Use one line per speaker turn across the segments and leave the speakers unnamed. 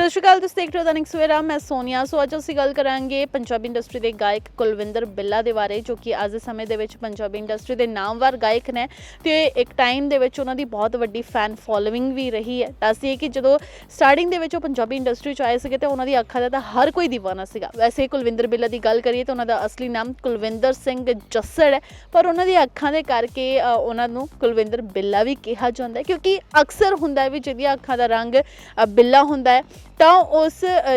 ਸਤਿ ਸ਼੍ਰੀ ਅਕਾਲ, ਤੁਸੀਂ ਦੇਖ ਰਹੇ ਹੋ ਦੈਨਿਕ ਸਵੇਰਾ, ਮੈਂ ਸੋਨੀਆ। ਸੋ ਅੱਜ ਅਸੀਂ ਗੱਲ ਕਰਾਂਗੇ ਪੰਜਾਬੀ ਇੰਡਸਟਰੀ ਦੇ ਗਾਇਕ ਕੁਲਵਿੰਦਰ ਬਿੱਲਾ ਦੇ ਬਾਰੇ, ਜੋ ਕਿ ਅੱਜ ਦੇ ਸਮੇਂ ਦੇ ਵਿੱਚ ਪੰਜਾਬੀ ਇੰਡਸਟਰੀ ਦੇ ਨਾਮਵਰ ਗਾਇਕ ਨੇ। ਤੇ ਇੱਕ ਟਾਈਮ ਦੇ ਵਿੱਚ ਉਹਨਾਂ ਦੀ ਬਹੁਤ ਵੱਡੀ ਫੈਨ ਫੋਲੋਇੰਗ ਵੀ ਰਹੀ ਹੈ। ਦੱਸਦੀਏ ਕਿ ਜਦੋਂ ਸਟਾਰਟਿੰਗ ਦੇ ਵਿੱਚ ਉਹ ਪੰਜਾਬੀ ਇੰਡਸਟਰੀ ਚ ਆਏ ਸੀਗੇ, ਤੇ ਉਹਨਾਂ ਦੀ ਅੱਖਾਂ ਦਾ ਤਾਂ ਹਰ ਕੋਈ دیਵਾਨਾ ਸੀਗਾ। ਵੈਸੇ ਕੁਲਵਿੰਦਰ ਬਿੱਲਾ ਦੀ ਗੱਲ ਕਰੀਏ, ਤਾਂ ਉਹਨਾਂ ਦਾ ਅਸਲੀ ਨਾਮ ਕੁਲਵਿੰਦਰ ਸਿੰਘ ਜੱਸੜ ਹੈ। ਪਰ ਉਹਨਾਂ ਦੀ ਅੱਖਾਂ ਦੇ ਕਰਕੇ ਉਹਨਾਂ ਨੂੰ ਕੁਲਵਿੰਦਰ ਬਿੱਲਾ ਵੀ ਕਿਹਾ ਜਾਂਦਾ ਹੈ। ਕਿਉਂਕਿ ਅਕਸਰ ਹੁੰਦਾ ਹੈ ਵੀ ਜਿਹਦੀਆਂ ਅੱਖਾਂ ਦਾ ਰੰਗ ਬਿੱਲਾ ਹੁੰਦਾ ਹੈ ਤਾਂ ਉਸ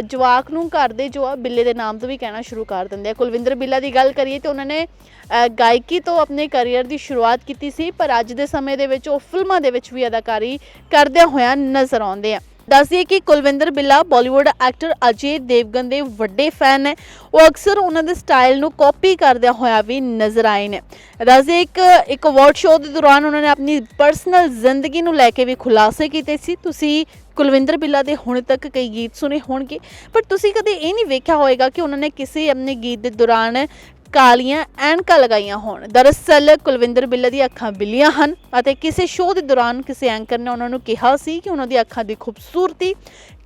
ਜਵਾਕ ਨੂੰ ਘਰ ਦੇ ਜੋ ਆ ਬਿੱਲੇ ਦੇ ਨਾਮ ਤੋਂ ਵੀ ਕਹਿਣਾ ਸ਼ੁਰੂ ਕਰ ਦਿੰਦੇ ਆ। ਕੁਲਵਿੰਦਰ ਬਿੱਲਾ ਦੀ ਗੱਲ ਕਰੀਏ ਤਾਂ ਉਹਨਾਂ ਨੇ ਗਾਇਕੀ ਤੋਂ ਆਪਣੇ ਕੈਰੀਅਰ ਦੀ ਸ਼ੁਰੂਆਤ ਕੀਤੀ ਸੀ, ਪਰ ਅੱਜ ਦੇ ਸਮੇਂ ਦੇ ਵਿੱਚ ਉਹ ਫਿਲਮਾਂ ਦੇ ਵਿੱਚ ਵੀ ਅਦਾਕਾਰੀ ਕਰਦਿਆਂ ਹੋਇਆ ਨਜ਼ਰ ਆਉਂਦੇ ਆ। ਦੱਸਦੀਏ ਕਿ ਕੁਲਵਿੰਦਰ ਬਿੱਲਾ ਬਾਲੀਵੁੱਡ ਐਕਟਰ ਅਜੇ ਦੇਵਗਨ ਦੇ ਵੱਡੇ ਫੈਨ ਹੈ ਉਹ ਅਕਸਰ ਉਹਨਾਂ ਦੇ ਸਟਾਈਲ ਨੂੰ ਕਾਪੀ ਕਰਦਿਆਂ ਹੋਇਆ ਵੀ ਨਜ਼ਰ ਆਏ ਨੇ। ਦੱਸਦੀਏ ਇੱਕ ਇੱਕ ਅਵਾਰਡ ਸ਼ੋਅ ਦੇ ਦੌਰਾਨ ਉਹਨਾਂ ਨੇ ਆਪਣੀ ਪਰਸਨਲ ਜ਼ਿੰਦਗੀ ਨੂੰ ਲੈ ਕੇ ਵੀ ਖੁਲਾਸੇ ਕੀਤੇ ਸੀ। ਤੁਸੀਂ ਕੁਲਵਿੰਦਰ ਬਿੱਲਾ ਦੇ ਹੁਣ ਤੱਕ ਕਈ ਗੀਤ ਸੁਨੇ ਹੋਣਗੇ, ਪਰ ਤੁਸੀਂ ਕਦੇ ਇਹ ਨਹੀਂ ਵੇਖਿਆ ਹੋਵੇਗਾ ਕਿ ਉਹਨਾਂ ਨੇ ਕਿਸੇ ਆਪਣੇ ਗੀਤ ਦੇ ਦੌਰਾਨ ਕਾਲੀਆਂ ਐਨਕਾਂ ਲਗਾਈਆਂ ਹੋਣ। ਦਰਅਸਲ ਕੁਲਵਿੰਦਰ ਬਿੱਲਾ ਦੀ ਅੱਖਾਂ ਬਿੱਲੀਆਂ ਹਨ ਅਤੇ ਕਿਸੇ ਸ਼ੋਅ ਦੇ ਦੌਰਾਨ ਕਿਸੇ ਐਂਕਰ ਨੇ ਉਹਨਾਂ ਨੂੰ ਕਿਹਾ ਸੀ ਕਿ ਉਹਨਾਂ ਦੀ ਅੱਖਾਂ ਦੀ ਖੂਬਸੂਰਤੀ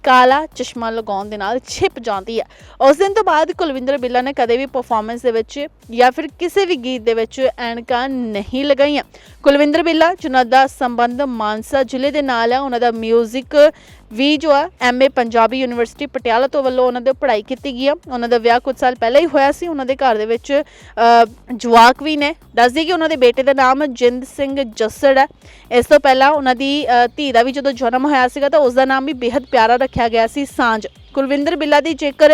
ਕਾਲਾ ਚਸ਼ਮਾ ਲਗਾਉਣ ਦੇ ਨਾਲ ਛਿਪ ਜਾਂਦੀ ਹੈ। ਉਸ ਦਿਨ ਤੋਂ ਬਾਅਦ ਕੁਲਵਿੰਦਰ ਬਿੱਲਾ ਨੇ ਕਦੇ ਵੀ ਪਰਫਾਰਮੈਂਸ ਦੇ ਵਿੱਚ ਜਾਂ ਫਿਰ ਕਿਸੇ ਵੀ ਗੀਤ ਦੇ ਵਿੱਚ ਐਨਕਾਂ ਨਹੀਂ ਲਗਾਈਆਂ। ਕੁਲਵਿੰਦਰ ਬਿੱਲਾ, ਜਿਨ੍ਹਾਂ ਦਾ ਸੰਬੰਧ ਮਾਨਸਾ ਜ਼ਿਲ੍ਹੇ ਦੇ ਨਾਲ ਹੈ, ਉਹਨਾਂ ਦਾ 뮤직 ਵੀ ਜੋ ਹੈ ਐਮਏ ਪੰਜਾਬੀ ਯੂਨੀਵਰਸਿਟੀ ਪਟਿਆਲਾ ਤੋਂ ਵੱਲੋਂ ਉਹਨਾਂ ਦੇ ਪੜ੍ਹਾਈ ਕੀਤੀ ਗਈ ਆ। ਉਹਨਾਂ ਦਾ ਵਿਆਹ ਕੁਝ ਸਾਲ ਪਹਿਲਾਂ ਹੀ ਹੋਇਆ ਸੀ। ਉਹਨਾਂ ਦੇ ਘਰ ਦੇ ਵਿੱਚ ਜਵਾਕ ਵੀ ਨੇ। ਦੱਸਦੀ ਕਿ ਉਹਨਾਂ ਦੇ ਬੇਟੇ ਦਾ ਨਾਮ ਜਿੰਦ ਸਿੰਘ ਜੱਸੜ ਹੈ। ਇਸ ਤੋਂ ਪਹਿਲਾਂ ਉਹਨਾਂ ਦੀ ਧੀ ਦਾ ਵੀ ਜਦੋਂ ਜਨਮ ਹੋਇਆ ਸੀਗਾ ਤਾਂ ਉਸ ਦਾ ਨਾਮ ਵੀ ਬੇਹੱਦ ਪਿਆਰਾ ਰੱਖਿਆ ਗਿਆ ਸੀ ਸਾਂਝ ਕੁਲਵਿੰਦਰ ਬਿੱਲਾ ਦੀ ਜੇਕਰ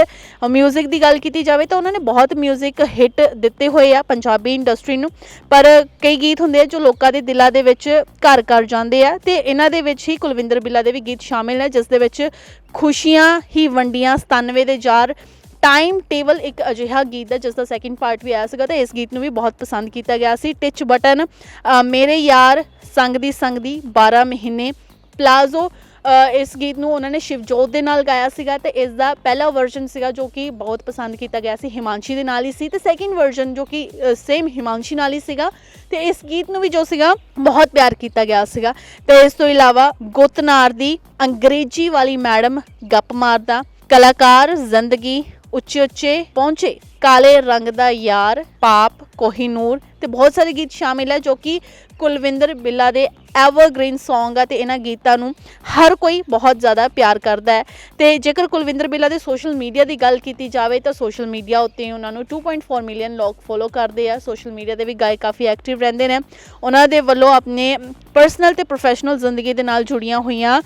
뮤직 ਦੀ ਗੱਲ ਕੀਤੀ ਜਾਵੇ ਤਾਂ ਉਹਨਾਂ ਨੇ ਬਹੁਤ 뮤직 ਹਿੱਟ ਦਿੱਤੇ ਹੋਏ ਆ ਪੰਜਾਬੀ ਇੰਡਸਟਰੀ ਨੂੰ ਪਰ ਕਈ ਗੀਤ ਹੁੰਦੇ ਆ ਜੋ ਲੋਕਾਂ ਦੇ ਦਿਲਾਂ ਦੇ ਵਿੱਚ ਘਰ ਕਰ ਜਾਂਦੇ ਆ ਤੇ ਇਹਨਾਂ ਦੇ ਵਿੱਚ ਹੀ ਕੁਲਵਿੰਦਰ ਬਿੱਲਾ ਦੇ ਵੀ ਗੀਤ ਸ਼ਾਮਿਲ ਨੇ ਜਿਸ ਦੇ ਵਿੱਚ ਖੁਸ਼ੀਆਂ ਹੀ ਵੰਡੀਆਂ 97 ਦੇ ਜਾਰ ਟਾਈਮ ਟੇਬਲ ਇੱਕ ਅਜਿਹਾ ਗੀਤ ਹੈ ਜਿਸ ਦਾ ਸੈਕਿੰਡ ਪਾਰਟ ਵੀ ਆਇਆ ਸੀਗਾ ਤੇ ਇਸ ਗੀਤ ਨੂੰ ਵੀ ਬਹੁਤ ਪਸੰਦ ਕੀਤਾ ਗਿਆ ਸੀ ਟਿਚ ਬਟਨ ਅ, ਮੇਰੇ ਯਾਰ ਸੰਗ ਦੀ ਸੰਗ ਦੀ 12 ਮਹੀਨੇ ਪਲਾਜ਼ੋ ਅ, ਇਸ ਗੀਤ ਨੂੰ ਉਹਨਾਂ ਨੇ ਸ਼ਿਵਜੋਤ ਦੇ ਨਾਲ ਗਾਇਆ ਸੀਗਾ ਤੇ ਇਸ ਦਾ ਪਹਿਲਾ ਵਰਜ਼ਨ ਸੀਗਾ ਜੋ ਕਿ ਬਹੁਤ ਪਸੰਦ ਕੀਤਾ ਗਿਆ ਸੀ, ਹਿਮਾਂਸ਼ੀ ਦੇ ਨਾਲ ਹੀ ਸੀ ਤੇ ਸੈਕਿੰਡ ਵਰਜ਼ਨ ਜੋ ਕਿ ਸੇਮ ਹਿਮਾਂਸ਼ੀ ਨਾਲ ਹੀ ਸੀਗਾ ਤੇ ਇਸ ਗੀਤ ਨੂੰ ਵੀ ਜੋ ਸੀਗਾ ਬਹੁਤ ਪਿਆਰ ਕੀਤਾ ਗਿਆ ਸੀਗਾ ਤੇ ਇਸ ਤੋਂ ਇਲਾਵਾ ਗੁੱਤਨਾਰ ਦੀ ਅੰਗਰੇਜ਼ੀ ਵਾਲੀ ਮੈਡਮ ਗੱਪ ਮਾਰਦਾ, ਕਲਾਕਾਰ ਜ਼ਿੰਦਗੀ ਉੱਚੇ ਉੱਚੇ ਪਹੁੰਚੇ। ਕਾਲੇ ਰੰਗ ਦਾ ਯਾਰ, ਪਾਪ, ਕੋਹੀਨੂਰ ਤੇ ਬਹੁਤ ਸਾਰੇ ਗੀਤ ਸ਼ਾਮਿਲ ਹੈ ਜੋ ਕਿ ਕੁਲਵਿੰਦਰ ਬਿੱਲਾ ਦੇ ਐਵਰਗ੍ਰੀਨ Song ਆ ਤੇ ਇਹਨਾਂ ਗੀਤਾਂ ਨੂੰ ਹਰ ਕੋਈ ਬਹੁਤ ਜ਼ਿਆਦਾ ਪਿਆਰ ਕਰਦਾ ਹੈ। ਤੇ ਜੇਕਰ ਕੁਲਵਿੰਦਰ ਬਿੱਲਾ ਦੇ ਸੋਸ਼ਲ ਮੀਡੀਆ ਦੀ ਗੱਲ ਕੀਤੀ ਜਾਵੇ ਤਾਂ ਸੋਸ਼ਲ ਮੀਡੀਆ ਉੱਤੇ ਉਹਨਾਂ ਨੂੰ 2.4 ਮਿਲੀਅਨ ਲੋਕ ਫੋਲੋ ਕਰਦੇ ਆ। ਸੋਸ਼ਲ ਮੀਡੀਆ ਤੇ ਵੀ ਗਾਇਕ ਕਾਫੀ ਐਕਟਿਵ ਰਹਿੰਦੇ ਨੇ। ਉਹਨਾਂ ਦੇ ਵੱਲੋਂ ਆਪਣੇ ਪਰਸਨਲ ਤੇ ਪ੍ਰੋਫੈਸ਼ਨਲ ਜ਼ਿੰਦਗੀ ਦੇ ਨਾਲ ਜੁੜੀਆਂ ਹੋਈਆਂ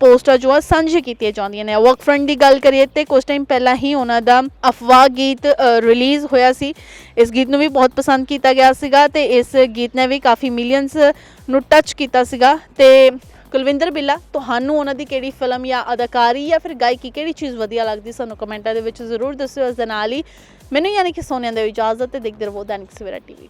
ਪੋਸਟਾਂ ਜੋ ਆ ਸਾਂਝੇ ਕੀਤੀਆਂ ਜਾਂਦੀਆਂ ਨੇ। ਵਰਕ ਫਰੰਟ ਦੀ ਗੱਲ ਕਰੀਏ ਤੇ ਕੁਝ ਟਾਈਮ ਪਹਿਲਾਂ ਹੀ ਉਹਨਾਂ ਦਾ ਅਫਵਾਹ ਗੀਤ ਰਿਲੀਜ਼ ਹੋਇਆ ਸੀ। ਇਸ ਗੀਤ ਨੂੰ ਵੀ ਬਹੁਤ ਪਸੰਦ ਕੀਤਾ ਗਿਆ ਸੀਗਾ ਤੇ ਇਸ ਗੀਤ ਨੇ ਵੀ ਕਾਫੀ ਮਿਲੀਅਨਸ ਨੂੰ ਟੱਚ ਕੀਤਾ ਸੀਗਾ। ਤੇ ਕੁਲਵਿੰਦਰ ਬਿੱਲਾ, ਤੁਹਾਨੂੰ ਉਹਨਾਂ ਦੀ ਕਿਹੜੀ ਫਿਲਮ ਜਾਂ ਅਦਾਕਾਰੀ ਜਾਂ ਫਿਰ ਗਾਇਕੀ ਕਿਹੜੀ ਚੀਜ਼ ਵਧੀਆ ਲੱਗਦੀ ਸਾਨੂੰ ਕਮੈਂਟਾਂ ਦੇ ਵਿੱਚ ਜ਼ਰੂਰ ਦੱਸਿਓ ਇਸ ਦੇ ਨਾਲ ਹੀ। ਮੈਨੂੰ ਯਾਨੀ ਕਿ ਸੋਨੀਆ ਦੇ ਇਜਾਜ਼ਤ ਤੇ ਦੇਖਦੇ ਰਹੋ ਦੈਨਿਕ ਸਵੇਰਾ ਟੀਵੀ